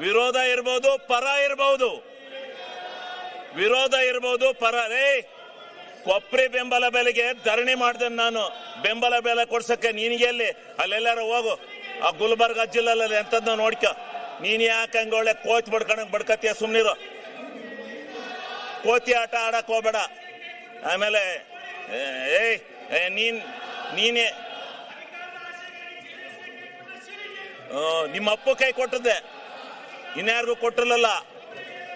ವಿರೋಧ ಇರ್ಬೋದು, ಪರ ಇರಬಹುದು ವಿರೋಧ ಇರ್ಬೋದು, ಪರ. ರೇ ಕೊಪ್ರಿ ಬೆಂಬಲ ಬೆಲೆಗೆ ಧರಣಿ ಮಾಡ್ದೆ ನಾನು. ಬೆಂಬಲ ಬೆಲೆ ಕೊಡ್ಸಕ್ಕೆ ನೀನಿಗೆ ಎಲ್ಲಿ? ಅಲ್ಲೆಲ್ಲಾರ ಹೋಗು. ಆ ಗುಲ್ಬರ್ಗ ಜಿಲ್ಲೆಲ್ಲ ಎಂತದ್ದು ನೋಡ್ಕ. ನೀನ್ ಯಾಕೆ ಹಂಗ ಒಳ್ಳೆ ಕೋಚ್ ಬಡ್ಕೊಂಡಂಗ್ ಬಡ್ಕತ್ತೀಯ ಸುಮ್ನಿರು. ಕೋತಿ ಆಟ ಆಡಕ್ ಹೋಗ್ಬೇಡ. ಆಮೇಲೆ ಏಯ್ ನೀನ್, ನೀನೇ. ನಿಮ್ಮ ಅಪ್ಪು ಕೈ ಕೊಟ್ಟದ್ದೆ. ಇನ್ಯಾರಿಗೂ ಕೊಟ್ಟಿರಲಿಲ್ಲ.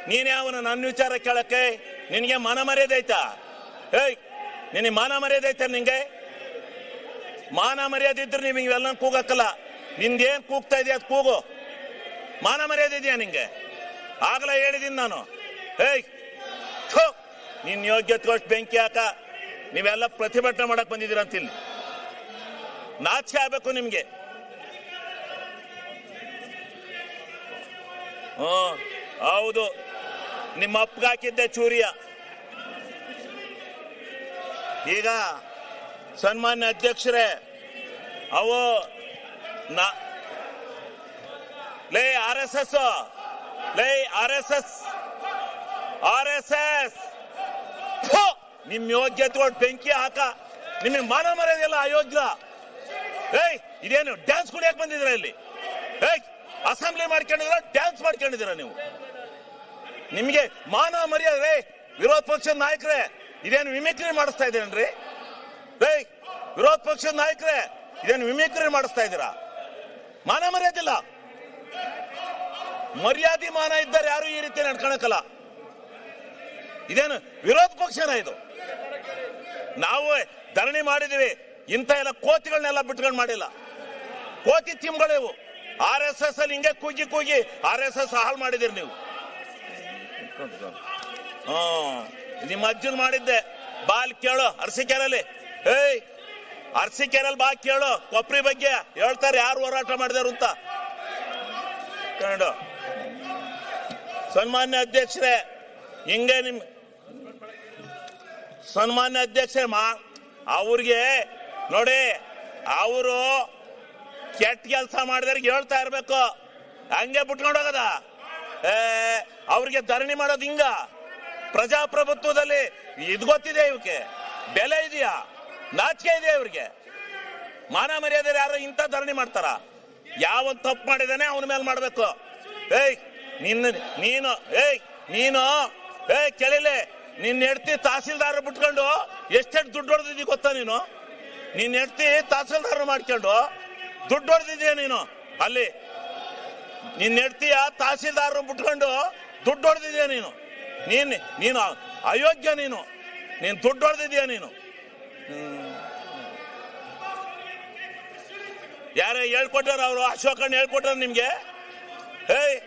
ನೀನೇ ಅವನು ನನ್ನ ವಿಚಾರ ಕೇಳಕ್ಕೆ ನಿನಗೆ ಮಾನ ಮರ್ಯಾದೆ ಐತಾ? ಏಯ್, ನಿನಗೆ ಮಾನ ಮರ್ಯಾದೆ ಐತಾ ನಿಂಗೆ ಮಾನ ಮರ್ಯಾದೆ ಇದ್ರೆ ನೀವು ಇವೆಲ್ಲ ಕೂಗಕ್ಕಲ್ಲ. ನಿಂದೇನ್ ಕೂಗ್ತಾ ಇದೆಯಾ ಅದು ಕೂಗು. ಮಾನ ಮರ್ಯಾದೆ ಇದೆಯಾ ನಿಂಗೆ? ಆಗಲೇ ಹೇಳಿದೀನಿ ನಾನು. ಏಯ್ ನಿನ್ನ ನಿನ್ ಯೋಗ್ಯತೆಗೋಷ್ಟು ಬೆಂಕಿ ಹಾಕ. ನೀವೆಲ್ಲ ಪ್ರತಿಭಟನೆ ಮಾಡಕ್ ಬಂದಿದ್ದೀರ ಅಂತ ನಾಚಿಕೆ ಆಗ್ಬೇಕು ನಿಮ್ಗೆ. ಹೌದು. ನಿಮ್ಮ ಅಪ್ಪಗಾಕಿದ್ದೆ ಚೂರಿಯ. ಈಗ ಸನ್ಮಾನ್ಯ ಅಧ್ಯಕ್ಷರೇ, ಅವು ಲೇ, ಆರ್ ಎಸ್ ಎಸ್, ಲೇ, R S S, R S S. ನಿಮ್ ಯೋಗ್ಯತೆಗಳು ಬೆಂಕಿ ಹಾಕ. ನಿಮಗೆ ಮಾನ ಮರ್ಯಾದೆಲ್ಲ ಅಯೋಗ್ಯ ಏಯ್, ಇದೇನು ಡ್ಯಾನ್ಸ್ ಕುಡಿಯಕ್ ಬಂದಿದ್ರ ಇಲ್ಲಿ? ಏಯ್ ಅಸೆಂಬ್ಲಿ ಮಾಡ್ಕೊಂಡಿದ್ರ ಡ್ಯಾನ್ಸ್ ಮಾಡ್ಕೊಂಡಿದ್ದೀರ ನೀವು? ನಿಮಗೆ ಮಾನ ಮರ್ಯಾದೆ ವಿರೋಧ ಪಕ್ಷದ ನಾಯಕರೇ, ಇದೇನು ವಿಮಿಕ್ರಿ ಮಾಡಿಸ್ತಾ ಇದ್ದೀರೇನ್ರಿ? ಏಯ್ ವಿರೋಧ ಪಕ್ಷದ ನಾಯಕರೇ, ಇದೇನು ವಿಮಿಕ್ರಿ ಮಾಡಿಸ್ತಾ ಇದ್ದೀರಾ? ಮಾನ ಮರ್ಯಾದೆ ಇಲ್ಲ. ಮರ್ಯಾದೆ ಮಾನ ಇದ್ದಾರೆ ಯಾರು ಈ ರೀತಿ ನಡ್ಕೊಳಕಲ್ಲ ಇದೇನು ವಿರೋಧ ಪಕ್ಷನ ಇದು? ನಾವು ಧರಣಿ ಮಾಡಿದೀವಿ ಇಂಥ ಎಲ್ಲ ಕೋತಿಗಳನ್ನೆಲ್ಲ ಬಿಟ್ಕೊಂಡು ಮಾಡಿಲ್ಲ. ಕೋತಿ ತಿಮ್ಗಳಿವು ಆರ್ ಎಸ್ ಎಸ್ ಅಲ್ಲಿ ಹಿಂಗೆ ಕೂಗಿ ಕೂಗಿ ಆರ್ ಎಸ್ ಎಸ್ ಹಾಳು ಮಾಡಿದಿರಿ ನೀವು. ನಿಮ್ಮ ಅಜ್ಜನ್ ಮಾಡಿದ್ದೆ. ಬಾಲ್ ಕೇಳು ಅರಸಿಕೆರೆಯಲ್ಲಿ ಏಯ್ ಅರಸಿಕೆರೆಯಲ್ಲಿ ಬಾ ಕೇಳು, ಕೊಪ್ರಿ ಬಗ್ಗೆ ಹೇಳ್ತಾರೆ, ಯಾರು ಹೋರಾಟ ಮಾಡಿದಾರು ಅಂತ. ಸನ್ಮಾನ್ಯ ಅಧ್ಯಕ್ಷರೇ, ಹಿಂಗೆ ನಿಮ್ ಸನ್ಮಾನ್ಯ ಅಧ್ಯಕ್ಷರೇ, ಮಾ, ಅವ್ರಿಗೆ, ನೋಡಿ, ಅವರು ಕೆಟ್ಟ ಕೆಲಸ ಮಾಡಿದವ್ರಿಗೆ ಹೇಳ್ತಾ ಇರ್ಬೇಕು. ಹಂಗೆ ಬಿಟ್ಕೊಂಡು ಹೋಗದ. ಅವ್ರಿಗೆ ಧರಣಿ ಮಾಡೋದು ಹಿಂಗ. ಪ್ರಜಾಪ್ರಭುತ್ವದಲ್ಲಿ ಇದು ಗೊತ್ತಿದೆ ಇವಕ್ಕೆ ಬೆಲೆ ಇದೆಯಾ? ನಾಚಿಕೆ ಇದೆ ಇವ್ರಿಗೆ? ಮಾನ ಮರ್ಯಾದೆ ಯಾರು ಇಂಥ ಧರಣಿ ಮಾಡ್ತಾರ? ಯಾವ ತಪ್ಪು ಮಾಡಿದಾನೆ ಅವನ ಮೇಲೆ ಮಾಡ್ಬೇಕು. ಏಯ್, ನಿನ್ನ, ನೀನು, ಏಯ್ ನೀನು, ಏಯ್, ಕೇಳಿಲೆ, ನಿನ್ನ ಹೆಡ್ತಿ ತಹಸೀಲ್ದಾರ್ ಬಿಟ್ಕೊಂಡು ಎಷ್ಟೆಷ್ಟು ದುಡ್ಡು ಹೊಡೆದಿದ್ದೀ ಗೊತ್ತಾ ನೀನು? ನಿನ್ನ ಹೆಡ್ತಿ ತಹಸೀಲ್ದಾರ್ ಮಾಡ್ಕೊಂಡು ದುಡ್ಡು ಹೊಡೆದಿದ್ಯಾ ನೀನು? ಅಲ್ಲಿ. ನಿನ್ನ ಹೆಡ್ತೀಯ ತಹಸೀಲ್ದಾರ್ ಬಿಟ್ಕೊಂಡು ದುಡ್ಡು ಹೊಡೆದಿದ್ಯಾ ನೀನು? ನೀನ್, ನೀನು ಅಯೋಗ್ಯ ನೀನು. ನೀನು ದುಡ್ಡು ಹೊಡೆದಿದ್ಯಾ ನೀನು? ಯಾರೇ ಹೇಳ್ಕೊಟ್ಟಾರ ಅವರು? ಅಶೋಕಣ್ಣ ಹೇಳ್ಕೊಟ್ಟಾರ ನಿಮ್ಗೆ? ಏಯ್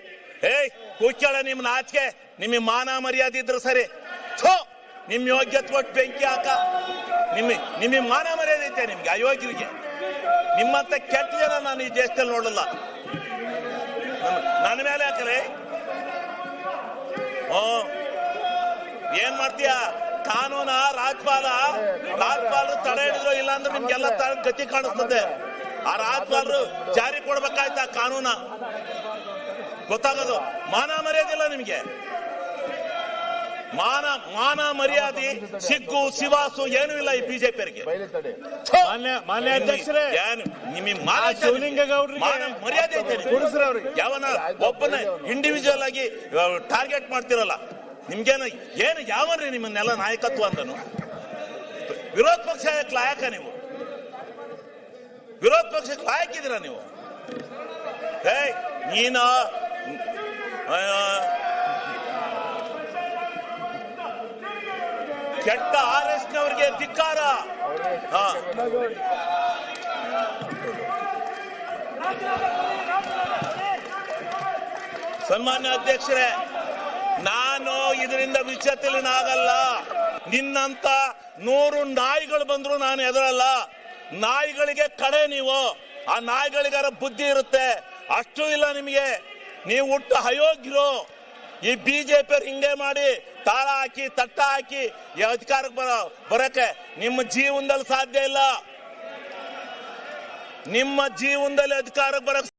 ಏಯ್ ಕೂಚಳ ನಿಮ್ಮ ನಾಚಿಕೆ. ನಿಮ್ಮ ಮಾನ ಮರ್ಯಾದೆ ಇದ್ರೆ ಸರಿ. ಥೋ, ನಿಮ್ಮ ಯೋಗ್ಯತೆ ಕೊಟ್ಟು ಬೆಂಕಿ ಹಾಕ. ನಿಮ್ಮ ನಿಮಗೆ ಮಾನ ಮರ್ಯಾದೆ ಐತೆ ನಿಮ್ಗೆ, ಅಯೋಗ್ಯರಿಗೆ. ನಿಮ್ಮಂತ ಕೆಟ್ಟ ಜನ ನಾನು ಈ ದೇಶದಲ್ಲಿ ನೋಡಲ್ಲ. ನನ್- ನನ್ನ ಮೇಲೆ ಯಾಕ್ರೆ ಓ, ಏನ್ ಮಾಡ್ತೀಯ? ಕಾನೂನ, ರಾಜ್ಪಾಲ, ರಾಜ್ಪಾಲರು ತಡೆ ಹಿಡಿದ್ರು ಇಲ್ಲ ಅಂದ್ರೆ ನಿಮ್ಗೆಲ್ಲ ಗತಿ ಕಾಣಿಸ್ತದೆ. ಆ ರಾಜ್ಪಾಲರು ಜಾರಿ ಕೊಡ್ಬೇಕಾಯ್ತಾ ಕಾನೂನ? ಗೊತ್ತಾಗೋದು? ಮಾನ ಮರ್ಯಾದಿಲ್ಲ ನಿಮ್ಗೆ. ಮಾನ ಮಾನ ಮರ್ಯಾದೆ ಸಿಗ್ಗು ಶಿವಾಸು ಏನೂ ಇಲ್ಲ ಈ ಬಿಜೆಪಿಯವರಿಗೆ. ಮಾನ್ಯ ಮಾನ್ಯ ಅಧ್ಯಕ್ಷರೇ ಏನು ನಿಮಗೆ ಮಾನ ಆ ಶಿವಲಿಂಗೇಗೌಡ್ರಿಗೆ ಮಾನ ಮರ್ಯಾದೆ ಐತೆ ಯಾವನ ಒಬ್ಬನ ಇಂಡಿವಿಜುವಲ್ ಆಗಿ ಟಾರ್ಗೆಟ್ ಮಾಡ್ತಿರಲ್ಲ. ನಿಮ್ಗೇನು ಏನು ಯಾವನ್ರಿ ನಿಮ್ಮನ್ನೆಲ್ಲ ನಾಯಕತ್ವ ಅಂದನು? ವಿರೋಧ ಪಕ್ಷ ಲಾಯಕ ನೀವು? ವಿರೋಧ ಪಕ್ಷಕ್ಕೆ ಲಾಯಕಿದ್ದೀರಾ ನೀವು? ಏಯ್ ನೀನು ಕೆಟ್ಟ ಆರ್ ಎಸ್ ನವರಿಗೆ ಧಿಕ್ಕಾರ ಸನ್ಮಾನ್ಯ ಅಧ್ಯಕ್ಷರೇ, ನಾನು ಇದರಿಂದ ವಿಚಲಿತನಾಗಲ್ಲ ನಿನ್ನಂತ ನೂರು ನಾಯಿಗಳು ಬಂದ್ರು ನಾನು ಎದುರಲ್ಲ. ನಾಯಿಗಳಿಗೆ ಕಡೆ ನೀವು. ಆ ನಾಯಿಗಳಿಗಾರ ಬುದ್ಧಿ ಇರುತ್ತೆ. ಅಷ್ಟು ಇಲ್ಲ ನಿಮಗೆ. ನೀವು ಹುಟ್ಟು ಅಯೋಗ್ಯರು. ಈ ಬಿಜೆಪಿ ಹಿಂಗೆ ಮಾಡಿ ತಾಳ ಹಾಕಿ ತಟ್ಟ ಹಾಕಿ ಅಧಿಕಾರಕ್ಕೆ ಬರೋ, ಬರಕ್ಕೆ ನಿಮ್ಮ ಜೀವನದಲ್ಲಿ ಸಾಧ್ಯ ಇಲ್ಲ. ನಿಮ್ಮ ಜೀವನದಲ್ಲಿ ಅಧಿಕಾರಕ್ಕೆ ಬರಕ್